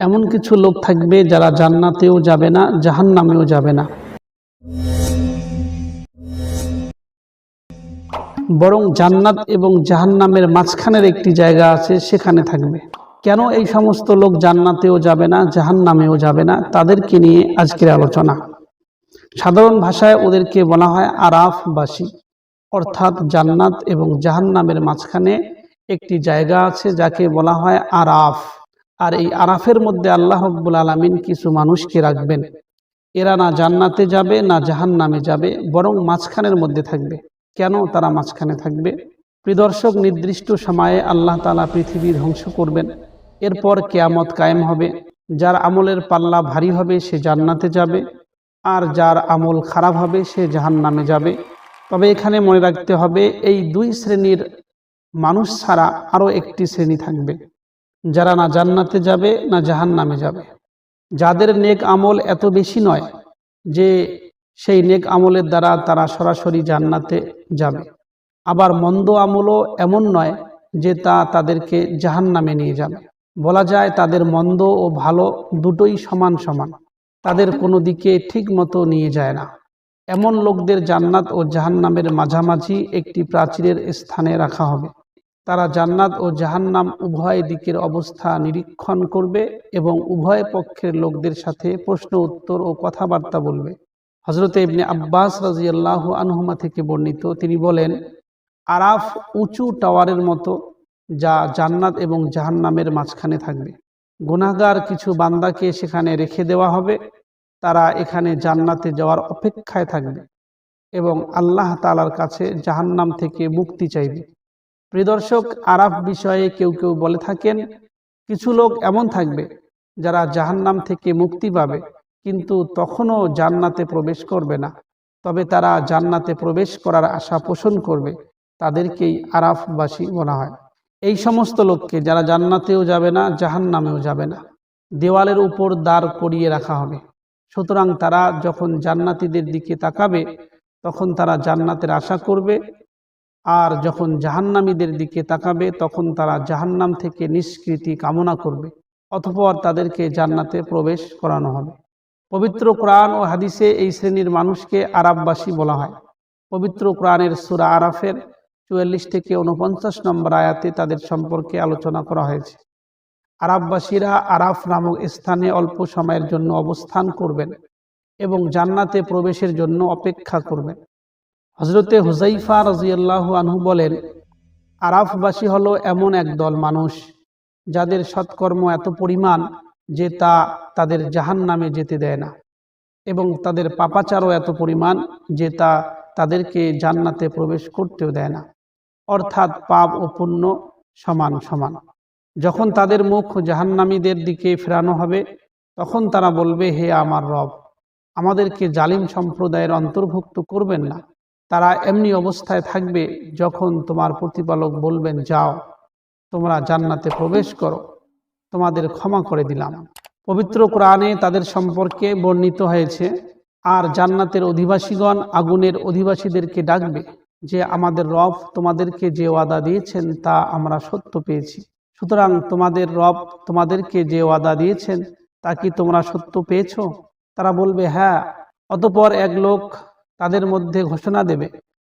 এমন কিছু লোক থাকবে যারা জান্নাতেও যাবে না, জাহান্নামেও যাবে না। বরং জান্নাত এবং জাহান্নামের মাঝখানের একটি জায়গা আছে, সেখানে থাকবে। কেন এই সমস্ত লোক জান্নাতেও যাবে না, জাহান্নামেও যাবে না, তাদেরকে নিয়ে আজকের আলোচনা। সাধারণ ভাষায় ওদেরকে বলা হয় আরাফবাসী। অর্থাৎ জান্নাত এবং জাহান্নামের মাঝখানে একটি জায়গা আছে, যাকে বলা হয় আরাফ। আর এই আরাফের মধ্যে আল্লাহ রব্বুল আলমিন কিছু মানুষকে রাখবেন। এরা না জান্নাতে যাবে, না জাহান্নামে যাবে, বরং মাঝখানের মধ্যে থাকবে। কেন তারা মাঝখানে থাকবে? প্রিদর্শক নির্দিষ্ট সময়ে আল্লাহ তালা পৃথিবী ধ্বংস করবেন। এরপর কেয়ামত কায়েম হবে। যার আমলের পাল্লা ভারী হবে, সে জান্নাতে যাবে। আর যার আমল খারাপ হবে, সে জাহান্নামে যাবে। তবে এখানে মনে রাখতে হবে, এই দুই শ্রেণির মানুষ ছাড়া আরও একটি শ্রেণি থাকবে। যারা না জান্নাতে যাবে, না জাহান্নামে যাবে। যাদের নেক আমল এত বেশি নয় যে সেই নেক আমলের দ্বারা তারা সরাসরি জান্নাতে যাবে। আবার মন্দ আমলও এমন নয় যে তা তাদেরকে জাহান্নামে নিয়ে যাবে। বলা যায় তাদের মন্দ ও ভালো দুটোই সমান সমান। তাদের কোনো দিকে ঠিক মতো নিয়ে যায় না। এমন লোকদের জান্নাত ও জাহান্নামের মাঝামাঝি একটি প্রাচীরের স্থানে রাখা হবে। তারা জান্নাত ও জাহান্নাম উভয় দিকের অবস্থা নিরীক্ষণ করবে এবং উভয় পক্ষের লোকদের সাথে প্রশ্ন, উত্তর ও কথাবার্তা বলবে। হজরত ইবনে আব্বাস রাজিয়াল্লাহ আনহুমা থেকে বর্ণিত, তিনি বলেন, আরাফ উঁচু টাওয়ারের মতো যা জান্নাত এবং জাহান্নামের মাঝখানে থাকবে। গুনাগার কিছু বান্দাকে সেখানে রেখে দেওয়া হবে। তারা এখানে জান্নাতে যাওয়ার অপেক্ষায় থাকবে এবং আল্লাহ তালার কাছে জাহান্নাম থেকে মুক্তি চাইবে। প্রিদর্শক আরাফ বিষয়ে কেউ কেউ বলে থাকেন, কিছু লোক এমন থাকবে যারা জাহান্নাম থেকে মুক্তি পাবে, কিন্তু তখনও জান্নাতে প্রবেশ করবে না। তবে তারা জান্নাতে প্রবেশ করার আশা পোষণ করবে, তাদেরকেই আরাফবাসী বলা হয়। এই সমস্ত লোককে যারা জান্নাতেও যাবে না, জাহান্নামেও যাবে না। দেওয়ালের উপর দাঁড় করিয়ে রাখা হবে। সুতরাং তারা যখন জান্নাতীদের দিকে তাকাবে, তখন তারা জান্নাতের আশা করবে আর যখন জাহান্নামীদের দিকে তাকাবে, তখন তারা জাহান্নাম থেকে নিষ্কৃতি কামনা করবে, অতঃপর তাদেরকে জান্নাতে প্রবেশ করানো হবে। পবিত্র কোরআন ও হাদিসে এই শ্রেণির মানুষকে আরাববাসী বলা হয়। পবিত্র কোরআনের সুরা আরাফের চুয়াল্লিশ থেকে উনপঞ্চাশ নম্বর আয়াতে তাদের সম্পর্কে আলোচনা করা হয়েছে। আরাববাসীরা আরাফ নামক স্থানে অল্প সময়ের জন্য অবস্থান করবেন এবং জান্নাতে প্রবেশের জন্য অপেক্ষা করবেন। হজরতে হুজাইফা রাজিয়াল্লাহ আনহু বলেন, আরাফবাসী হলো এমন এক দল মানুষ যাদের সৎকর্ম এত পরিমাণ যে তা তাদের জাহান নামে যেতে দেয় না এবং তাদের পাপাচারও এত পরিমাণ যে তা তাদেরকে জান্নাতে প্রবেশ করতেও দেয় না। অর্থাৎ পাপ ও পুণ্য সমান সমান। যখন তাদের মুখ জাহান্নামীদের দিকে ফেরানো হবে, তখন তারা বলবে, হে আমার রব, আমাদেরকে জালিম সম্প্রদায়ের অন্তর্ভুক্ত করবেন না। তারা এমনি অবস্থায় থাকবে যখন তোমার প্রতিপালক বলবেন, যাও, তোমরা জান্নাতে প্রবেশ করো। তোমাদের ক্ষমা করে দিলাম। পবিত্র কোরআনে তাদের সম্পর্কে বর্ণিত হয়েছে, আর জান্নাতের অধিবাসীগণ আগুনের অধিবাসীদেরকে ডাকবে যে, আমাদের রব তোমাদেরকে যে ওয়াদা দিয়েছেন, তা আমরা সত্য পেয়েছি। সুতরাং তোমাদের রব তোমাদেরকে যে ওয়াদা দিয়েছেন, তা কি তোমরা সত্য পেয়েছ? তারা বলবে হ্যাঁ। অতপর এক লোক তাদের মধ্যে ঘোষণা দেবে,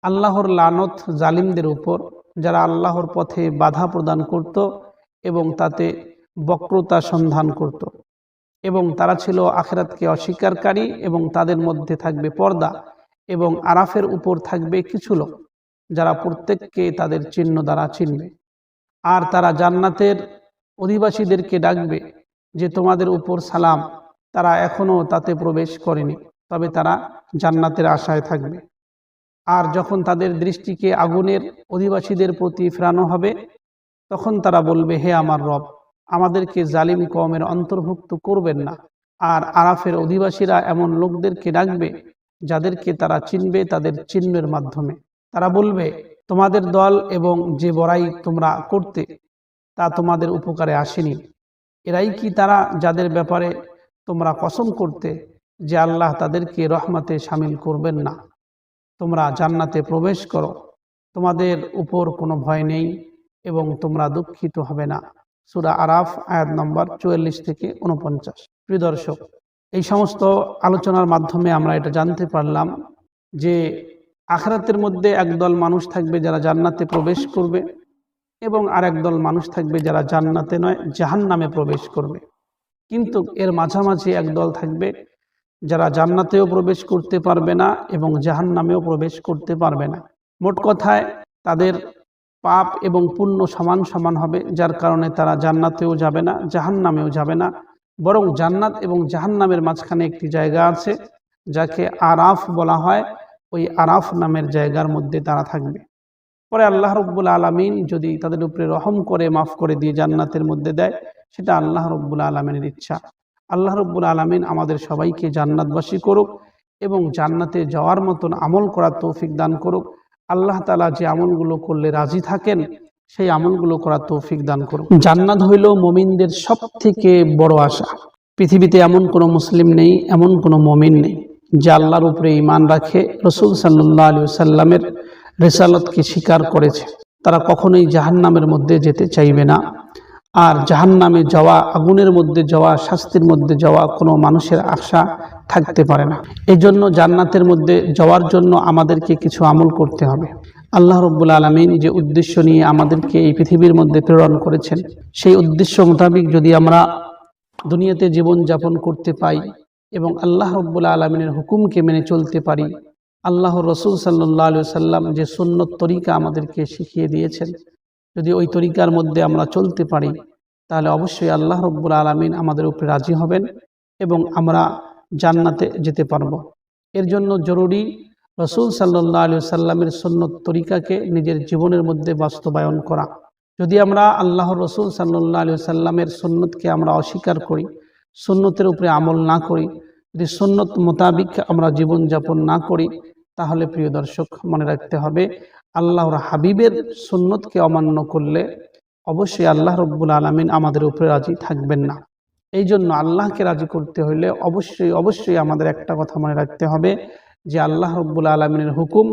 আল্লাহর লানত জালিমদের উপর, যারা আল্লাহর পথে বাধা প্রদান করত এবং তাতে বক্রতা সন্ধান করত। এবং তারা ছিল আখেরাতকে অস্বীকারী এবং তাদের মধ্যে থাকবে পর্দা এবং আরাফের উপর থাকবে কিছু লোক, যারা প্রত্যেককে তাদের চিহ্ন দ্বারা চিনবে। আর তারা জান্নাতের অধিবাসীদেরকে ডাকবে যে, তোমাদের উপর সালাম, তারা এখনও তাতে প্রবেশ করেনি। তবে তারা জান্নাতের আশায় থাকবে। আর যখন তাদের দৃষ্টিকে আগুনের অধিবাসীদের প্রতি ফেরানো হবে, তখন তারা বলবে, হে আমার রব, আমাদেরকে জালিম কমের অন্তর্ভুক্ত করবেন না। আর আরাফের অধিবাসীরা এমন লোকদেরকে ডাকবে, যাদেরকে তারা চিনবে তাদের চিহ্নের মাধ্যমে। তারা বলবে, তোমাদের দল এবং যে বড়াই তোমরা করতে, তা তোমাদের উপকারে আসেনি। এরাই কি তারা যাদের ব্যাপারে তোমরা কসম করতে যে আল্লাহ তাদেরকে রহমাতে সামিল করবেন না। তোমরা জান্নাতে প্রবেশ করো। তোমাদের উপর কোনো ভয় নেই এবং তোমরা দুঃখিত হবে না। সুরা আরাফ, আয়াত নম্বর চুয়াল্লিশ থেকে উনপঞ্চাশ প্রিয় দর্শক, এই সমস্ত আলোচনার মাধ্যমে আমরা এটা জানতে পারলাম যে আখরাতের মধ্যে একদল মানুষ থাকবে যারা জান্নাতে প্রবেশ করবে এবং আর একদল মানুষ থাকবে যারা জান্নাতে নয় জাহান নামে প্রবেশ করবে। কিন্তু এর মাঝামাঝি একদল থাকবে যারা জান্নাতেও প্রবেশ করতে পারবে না এবং জাহান নামেও প্রবেশ করতে পারবে না। মোট কথায়, তাদের পাপ এবং পুণ্য সমান সমান হবে, যার কারণে তারা জান্নাতেও যাবে না জাহান নামেও যাবে না। বরং জান্নাত এবং জাহান নামের মাঝখানে একটি জায়গা আছে, যাকে আরাফ বলা হয়। ওই আরাফ নামের জায়গার মধ্যে তারা থাকবে। পরে আল্লাহ রব্বুল আলমিন যদি তাদের উপরে রহম করে, মাফ করে দিয়ে জান্নাতের মধ্যে দেয়, সেটা আল্লাহ রব্বুল আলমিনের ইচ্ছা। আল্লাহ রব্বুল আলমিন আমাদের সবাইকে জান্নাতবাসী করুক এবং জান্নাতে যাওয়ার মতন আমল করার তৌফিক দান করুক। আল্লাহ তালা যে আমলগুলো করলে রাজি থাকেন, সেই আমলগুলো করার তৌফিক দান করুক। জান্নাত হইল মমিনদের সব থেকে বড় আশা। পৃথিবীতে এমন কোনো মুসলিম নেই, এমন কোনো মমিন নেই, যে আল্লাহর উপরে ইমান রাখে, রসুল সাল্লাহ আলী সাল্লামের রেসালতকে স্বীকার করেছে। তারা কখনোই জাহান্নামের মধ্যে যেতে চাইবে না। আর জাহান্নামে যাওয়া, আগুনের মধ্যে যাওয়া, শাস্তির মধ্যে যাওয়া কোনো মানুষের আশা থাকতে পারে না। এই জন্য জান্নাতের মধ্যে যাওয়ার জন্য আমাদেরকে কিছু আমল করতে হবে। আল্লাহ রব্বুল আলমিন যে উদ্দেশ্য নিয়ে আমাদেরকে এই পৃথিবীর মধ্যে প্রেরণ করেছেন, সেই উদ্দেশ্য মোতাবিক যদি আমরা দুনিয়াতে জীবন যাপন করতে পাই এবং আল্লাহ রব্বুল আলমিনের হুকুমকে মেনে চলতে পারি আল্লাহ রসুল সাল্লাহ সাল্লাম যে সুন্নত তরিকা আমাদেরকে শিখিয়ে দিয়েছেন যদি ওই তরিকার মধ্যে আমরা চলতে পারি, তাহলে অবশ্যই আল্লাহ রব্বুল আলমিন আমাদের উপরে রাজি হবেন এবং আমরা জান্নাতে যেতে পারব। এর জন্য জরুরি রসুল সাল্লাহ আলু সাল্লামের সুন্নত তরিকাকে নিজের জীবনের মধ্যে বাস্তবায়ন করা। যদি আমরা আল্লাহ রসুল সাল্লাহ আলু সাল্লামের সুন্নতকে আমরা অস্বীকার করি, সুন্নতের উপরে আমল না করি, যদি সুন্নত মোতাবিক আমরা জীবনযাপন না করি তাহলে প্রিয় দর্শক, মনে রাখতে হবে, আল্লাহর হাবিবের সুন্নতকে অমান্য করলে অবশ্যই আল্লাহ রব্বুল আলমিন আমাদের উপরে রাজি থাকবেন না। এই জন্য আল্লাহকে রাজি করতে হলে অবশ্যই অবশ্যই আমাদের একটা কথা মনে রাখতে হবে যে আল্লাহ রব্বুল আলমিনের হুকুম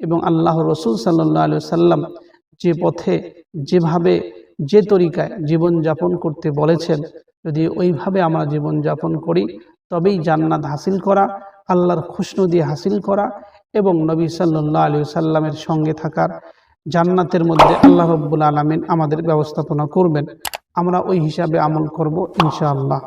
এবং আল্লাহ রসুল সাল্লাহ আলু সাল্লাম যে পথে, যেভাবে, যে তরিকায় জীবনযাপন করতে বলেছেন, যদি ওইভাবে আমরা জীবনযাপন করি, তবেই জান্নাত হাসিল করা, আল্লাহর খুশনদি হাসিল করা এবং নবী সাল্লাহ আলী সাল্লামের সঙ্গে থাকার জান্নাতের মধ্যে আল্লাহ রব্বুল আলমিন আমাদের ব্যবস্থাপনা করবেন। আমরা ওই হিসাবে আমল করব ইনশাআল্লাহ।